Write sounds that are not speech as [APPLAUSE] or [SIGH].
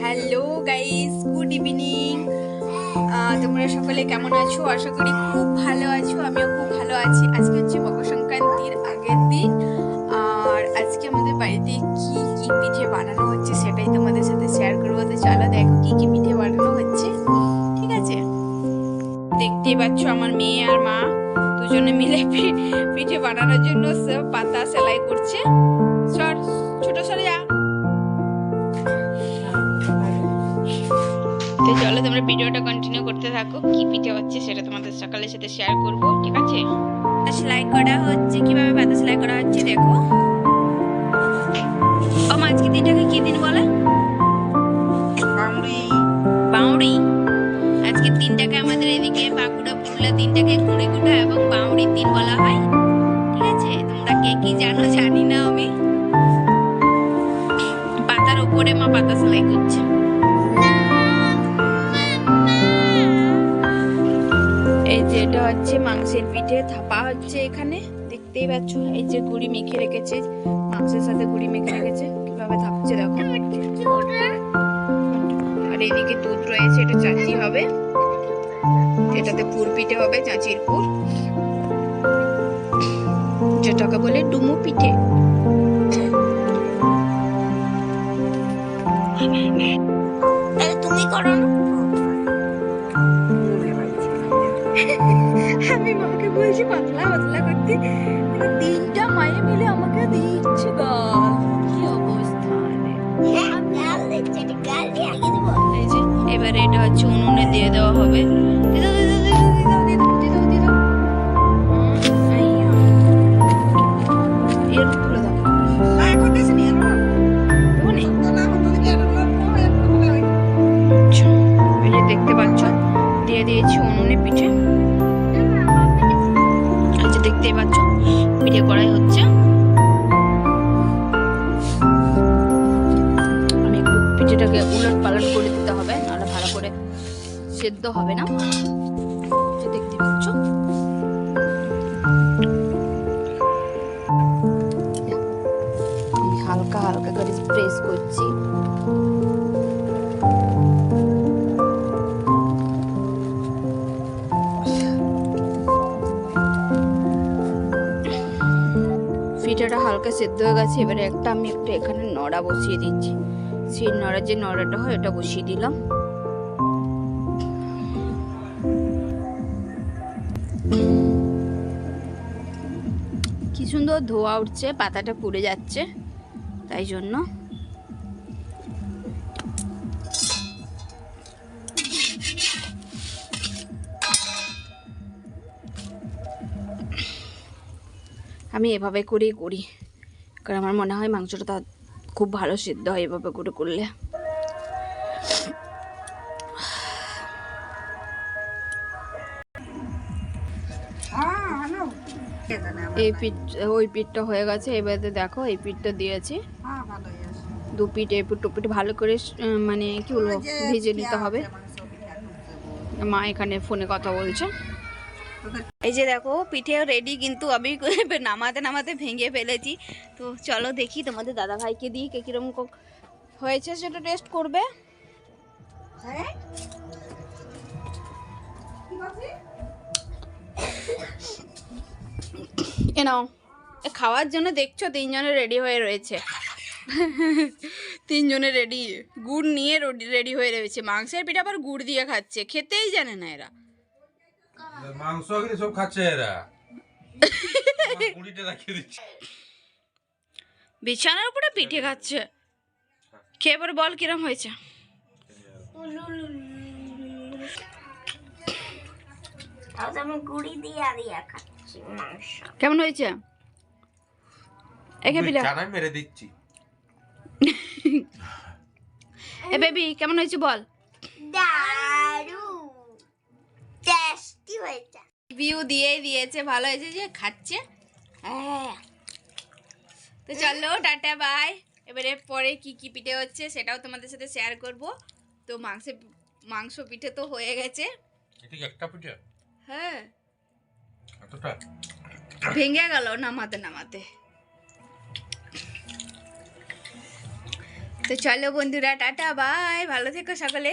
Hello guys good evening তোমরা সকলে কেমন আছো? আশা করি খুব ভালো আছো, আমিও খুব ভালো আছি। আজকে হচ্ছে মকর সংক্রান্তির আগের দিন। আর আজকে আমাদের বাড়িতে কি কি পিঠে বানানো হচ্ছে সেটাই তোমাদের সাথে শেয়ার করব। তো চলো দেখো কি কি পিঠে বানানো হচ্ছে। ঠিক আছে? দেখতেই পাচ্ছ আমার মেয়ে আর মা দুজনে মিলে পিঠে বানানোর জন্য সব পাতা সেলাই করছে। তো চলো তোমরা ভিডিওটা কন্টিনিউ করতে থাকো। কি পিঠে হচ্ছে সেটা তোমাদের সকালের সাথে শেয়ার করব ঠিক আছে? সেলাই করা হচ্ছে কীভাবে পাতা সেলাই করা হচ্ছে দেখো। ও মা, আজকে দিনটাকে কি দিন বলে? বাউড়ি। আজকে দিনটাকে আমাদের এদিকে বাঁকুড়া পুরুলিয়া দিনটাকে কুড়ি কুটা এবং বাউড়ির দিন বলা হয়। ঠিক আছে? তোমরা কে কি জানো এই যে এটা হচ্ছে মাংসের পিঠে, থাপা হচ্ছে এখানে। দেখতেই পাচ্ছ, এই যে গুড়ি মেখে রেখেছে, মাংসের সাথে গুড়ি মেখে রেখেছে। কীভাবে থাপছে দেখো। আর এইদিকে দুধ রয়েছে, এটা চাচি হবে। এটাতে পুর পিঠে হবে, চাচির পুর। যেটাকে বলে ডুমু পিঠে। আমি মাকে বলছি পাতলা পাতলা করতে। মানে তিনটা মায়ে মিলে আমাকে দিচ্ছে গাল কি অবস্থা যে এবারে এটা হচ্ছে উনুনে দিয়ে দেওয়া হবে। দেখতে পাচ্ছ দিয়ে দিয়েছি, উনুনে পিঠে। যে দেখতেই পাচ্ছ, পিঠে করাই হচ্ছে। আমি একটু পিঠেটাকে উলট পালট করে দিতে হবে, নাহলে ভালো করে সেদ্ধ হবে না। দেখতে পাচ্ছ। হালকা সেদ্ধ হয়ে গেছে, এবারে একটা আমি একটা এখানে নড়া বসিয়ে দিচ্ছি। সেই নড়া যে নড়াটা হয় এটা বসিয়ে দিলাম। কি সুন্দর ধোয়া উঠছে, পাতাটা পুড়ে যাচ্ছে, তাই জন্য। আমি এভাবে করেই করি। কারণ আমার মনে হয় মাংসটা তা খুব ভালো সিদ্ধ হয় এভাবে করে করলে। এই পিঠ ওই পিঠটা হয়ে গেছে এবারে দেখো এই পিঠটা দিয়েছি। দু পিঠ এই পিঠ পিঠ ভালো করে মানে কি বলব ভেজে নিতে হবে। মা এখানে ফোনে কথা বলছে। এই যে দেখো পিঠে রেডি কিন্তু আমি নামাতে নামাতে ভেঙে ফেলেছি। তো চলো দেখি তোমাদের দাদা ভাইকে দিই কে কিরম হয়েছে সেটা টেস্ট করবে। এ নাও খাওয়ার জন্য দেখছ তিনজনে রেডি হয়ে রয়েছে। তিনজনে রেডি গুড় নিয়ে রেডি হয়ে রয়েছে। মাংসের পিঠা আবার গুড় দিয়ে খাচ্ছে খেতেই জানে না এরা। মাংস সব খাচ্ছে এরা। [LAUGHS] রাখিয়ে দিচ্ছে। বিছানার উপরে পিঠে খাচ্ছে। খেয়ে পরে বল কিরম হয়েছে? কেমন হয়েছে? মেরে দিচ্ছি। [LAUGHS] এ বেবি কেমন হয়েছে বল? টেস্টি হয়েছে ভিউ দিয়েই দিয়েছে ভালো হয়েছে যে খাচ্ছে। হ্যাঁ। তো চলো টাটা বাই এবারে পরে কি কি পিঠে হচ্ছে সেটাও তোমাদের সাথে শেয়ার করব। তো মাংস মাংস পিঠে তো হয়ে গেছে। এটা একটা পিঠে? হ্যাঁ। এতটা? ভেঙে গেল নামাতে নামাতে। তো চলো বন্ধুরা টাটা বাই ভালো থেকো সকলে।